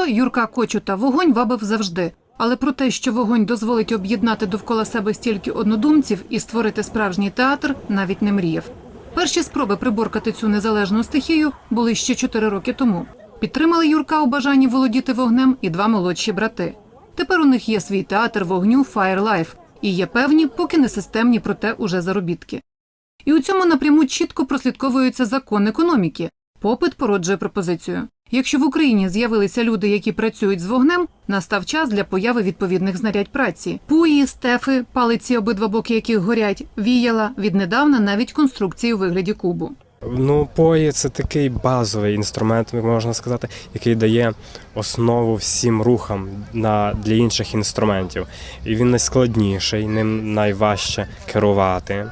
цього Юрка Кочута вогонь вабив завжди. Але про те, що вогонь дозволить об'єднати довкола себе стільки однодумців і створити справжній театр, навіть не мріяв. Перші спроби приборкати цю незалежну стихію були ще чотири роки тому. Підтримали Юрка у бажанні володіти вогнем і два молодші брати. Тепер у них є свій театр вогню Fire Life і є певні, поки не системні, проте уже заробітки. І у цьому напряму чітко прослідковується закон економіки. Попит породжує пропозицію. Якщо в Україні з'явилися люди, які працюють з вогнем, настав час для появи відповідних знарядь праці: пуї, стефи, палиці, обидва боки яких горять, віяла, віднедавна навіть конструкції у вигляді кубу. Ну, пої це такий базовий інструмент, можна сказати, який дає основу всім рухам на, для інших інструментів. І він найскладніший, ним найважче керувати.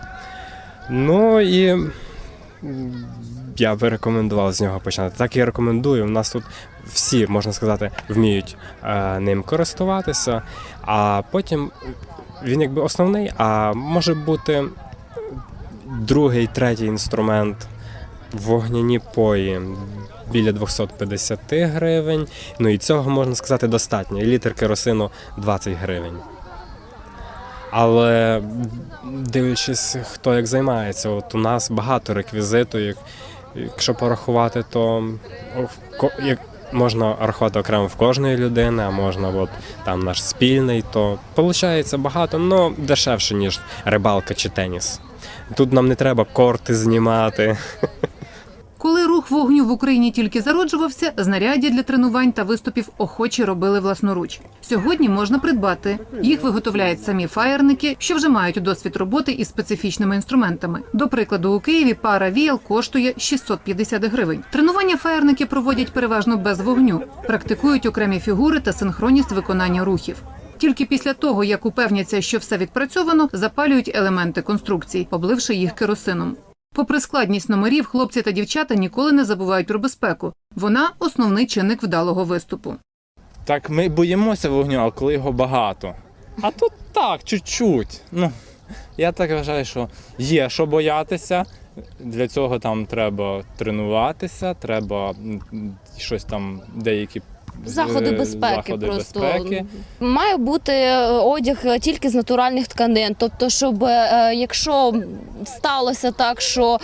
Ну і я би рекомендував з нього починати. Так і рекомендую. У нас тут всі, можна сказати, вміють е, ним користуватися, а потім він якби основний, а може бути другий, третій інструмент вогняні пої біля 250 гривень. Ну і цього можна сказати достатньо. І літр керосину 20 гривень. Але дивлячись, хто як займається, от у нас багато реквізиту. Як, якщо порахувати, то в як можна рахувати окремо в кожної людини, а можна от, там наш спільний, то виходить багато, але дешевше, ніж рибалка чи теніс. Тут нам не треба корти знімати. Коли вогню в Україні тільки зароджувався, знаряддя для тренувань та виступів охочі робили власноруч. Сьогодні можна придбати. Їх виготовляють самі фаєрники, що вже мають досвід роботи із специфічними інструментами. До прикладу, у Києві пара віял коштує 650 гривень. Тренування фаєрники проводять переважно без вогню, практикують окремі фігури та синхронність виконання рухів. Тільки після того, як упевняться, що все відпрацьовано, запалюють елементи конструкцій, обливши їх керосином. Попри складність номерів, хлопці та дівчата ніколи не забувають про безпеку. Вона основний чинник вдалого виступу. Так ми боїмося вогню, а коли його багато. А тут так, чуть-чуть. Ну, я так вважаю, що є що боятися. Для цього там треба тренуватися, треба щось там, деякі Заходи безпеки заходи просто безпеки. має бути е, одяг е, тільки з натуральних тканин. Тобто, щоб е, якщо сталося так, що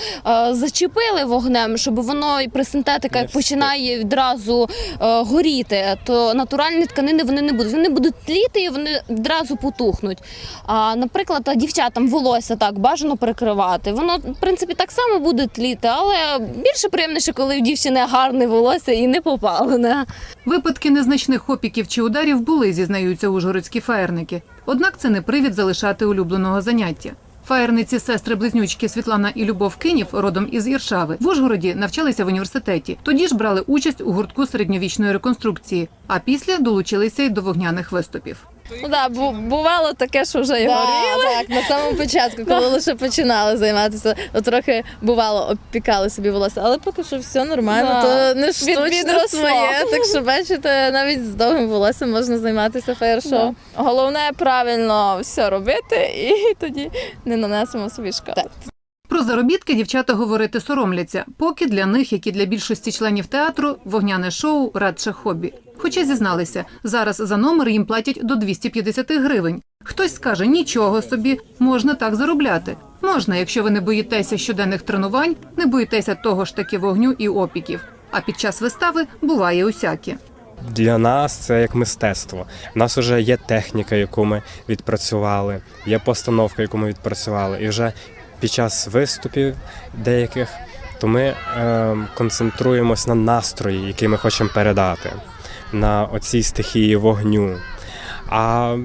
зачепили вогнем, щоб воно і при синтетика Не починає відразу горіти, то натуральні тканини вони не будуть. Вони будуть тліти і вони відразу потухнуть. А наприклад, дівчатам волосся так бажано перекривати. Воно в принципі так само буде тліти, але більше приємніше, коли в дівчини гарне волосся і не попалене. Випадки незначних опіків чи ударів були, зізнаються ужгородські фаєрники. Однак це не привід залишати улюбленого заняття. Фаєрниці сестри-близнючки Світлана і Любов Кинів, родом із Іршави, в Ужгороді навчалися в університеті. Тоді ж брали участь у гуртку середньовічної реконструкції, а після долучилися й до вогняних виступів. Ну да, бу- бувало таке, що вже Да, горіло. так, на самому початку, коли лише починали займатися, то трохи бувало, обпікали собі волосся, але поки що все нормально, Да. то не штучно відросло. своє. Так що бачите, навіть з довгим волоссям можна займатися фаєр-шоу. Да. Головне правильно все робити, і тоді не нанесемо собі шкоди. Так. Про заробітки дівчата говорити соромляться, поки для них, як і для більшості членів театру, вогняне шоу радше хобі. Хоча зізналися, зараз за номер їм платять до 250 гривень. Хтось скаже, нічого собі, можна так заробляти. Можна, якщо ви не боїтеся щоденних тренувань, не боїтеся того ж таки вогню і опіків. А під час вистави буває усяке. Для нас це як мистецтво. У нас вже є техніка, яку ми відпрацювали, є постановка, яку ми відпрацювали. І вже під час виступів деяких, то ми е, концентруємось на настрої, який ми хочемо передати, на оцій стихії вогню. А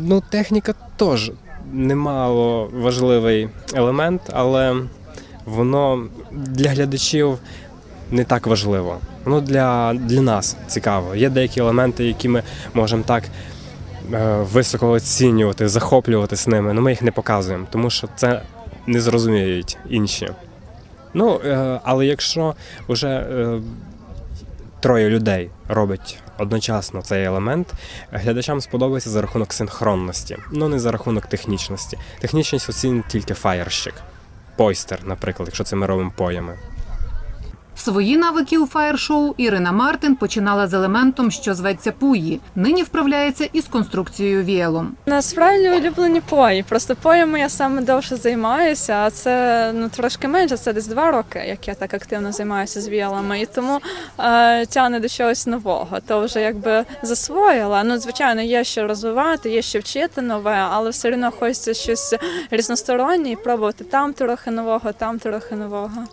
ну, техніка теж немало важливий елемент, але воно для глядачів не так важливо. Воно для, для нас цікаво. Є деякі елементи, які ми можемо так е, високо оцінювати, захоплюватись ними, але ми їх не показуємо, тому що це не зрозуміють інші. Ну, е, але якщо вже е, троє людей робить одночасно цей елемент, глядачам сподобається за рахунок синхронності, ну не за рахунок технічності. Технічність оцінить тільки фаєрщик, пойстер, наприклад, якщо це ми робимо поями. Свої навики у фаєр-шоу Ірина Мартин починала з елементом, що зветься пуї. Нині вправляється із конструкцією віялом. Насправді улюблені пої. Просто поями я саме довше займаюся, а це ну трошки менше. Це десь два роки, як я так активно займаюся з віялами. І тому е, тягне до чогось нового. То вже якби засвоїла. Ну, звичайно, є що розвивати, є що вчити нове, але все одно хочеться щось різностороннє і пробувати там трохи нового, там трохи нового.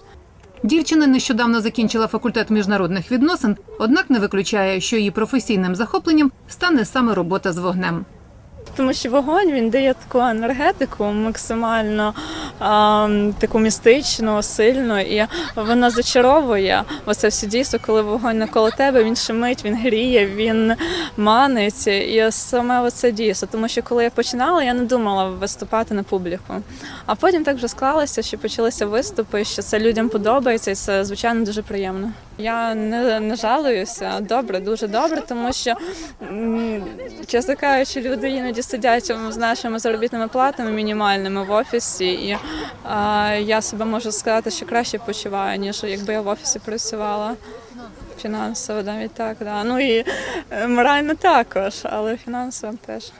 Дівчина нещодавно закінчила факультет міжнародних відносин, однак не виключає, що її професійним захопленням стане саме робота з вогнем. Тому що вогонь він дає таку енергетику максимально таку містичну, сильну, і вона зачаровує оце все дійство, коли вогонь навколо тебе, він шумить, він гріє, він манить. І саме оце дійство. Тому що коли я починала, я не думала виступати на публіку. А потім так вже склалося, що почалися виступи, що це людям подобається, і це звичайно дуже приємно. Я не, не жалуюся. Добре, дуже добре, тому що чесно кажучи, люди іноді сидять з нашими заробітними платами мінімальними в офісі, і а, я себе можу сказати, що краще почуваю, ніж якби я в офісі працювала. Фінансово навіть так, да. Ну і е, морально також, але фінансово теж.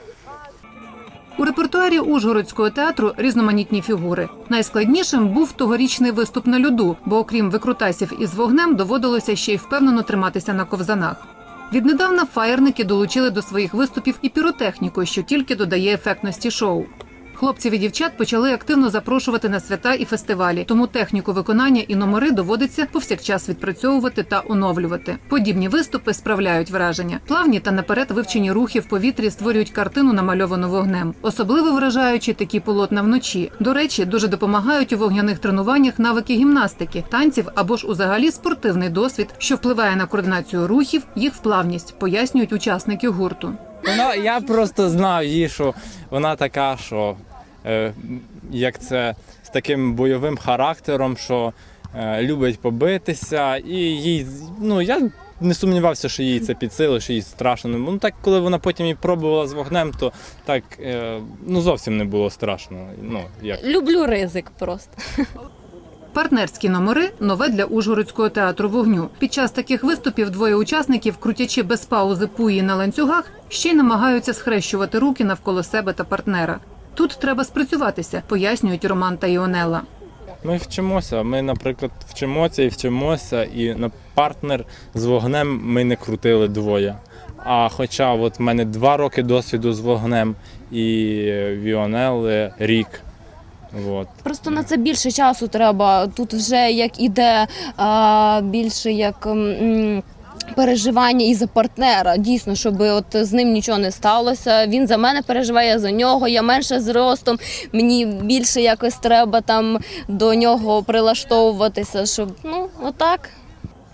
У репертуарі Ужгородського театру різноманітні фігури. Найскладнішим був тогорічний виступ на льоду, бо окрім викрутасів із вогнем доводилося ще й впевнено триматися на ковзанах. Віднедавна фаєрники долучили до своїх виступів і піротехніку, що тільки додає ефектності шоу. Хлопців і дівчат почали активно запрошувати на свята і фестивалі, тому техніку виконання і номери доводиться повсякчас відпрацьовувати та оновлювати. Подібні виступи справляють враження. Плавні та наперед вивчені рухи в повітрі створюють картину, намальовану вогнем. Особливо вражаючі такі полотна вночі. До речі, дуже допомагають у вогняних тренуваннях навики гімнастики, танців або ж узагалі спортивний досвід, що впливає на координацію рухів, їх вплавність, пояснюють учасники гурту. Вона, я просто знав її, що вона така, що е, як це з таким бойовим характером, що е, любить побитися, і їй, ну я не сумнівався, що їй це під силу, що їй страшно. Ну так, коли вона потім і пробувала з вогнем, то так е, ну зовсім не було страшно. Ну як. Люблю ризик просто. Партнерські номери нове для Ужгородського театру вогню. Під час таких виступів двоє учасників, крутячи без паузи пуї на ланцюгах, ще й намагаються схрещувати руки навколо себе та партнера. Тут треба спрацюватися, пояснюють Роман та Іонела. Ми вчимося. Ми, наприклад, вчимося і вчимося, і на партнер з вогнем ми не крутили двоє. А хоча от в мене два роки досвіду з вогнем і Віонели рік. От. Просто на це більше часу треба. Тут вже як іде а, більше як. м, Переживання і за партнера, дійсно, щоб от з ним нічого не сталося. Він за мене переживає я за нього. Я менше зростом. Мені більше якось треба там до нього прилаштовуватися, щоб ну отак.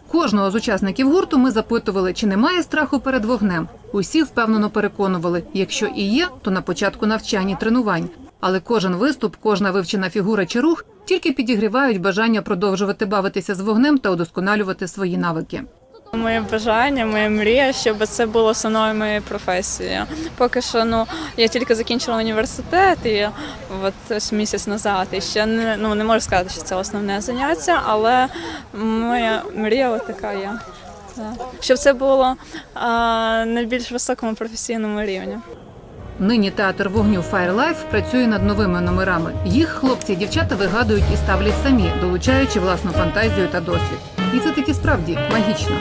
Кожного з учасників гурту ми запитували, чи немає страху перед вогнем. Усі впевнено переконували, якщо і є, то на початку навчань і тренувань. Але кожен виступ, кожна вивчена фігура чи рух тільки підігрівають бажання продовжувати бавитися з вогнем та удосконалювати свої навики. Моє бажання, моя мрія, щоб це було основною моєю професією. Поки що, ну я тільки закінчила університет, і от місяць назад. І ще не ну не можу сказати, що це основне заняття, але моя мрія така є. Щоб це було а, на більш високому професійному рівні. Нині театр вогню Firelife працює над новими номерами. Їх хлопці і дівчата вигадують і ставлять самі, долучаючи власну фантазію та досвід. І це таки справді магічно.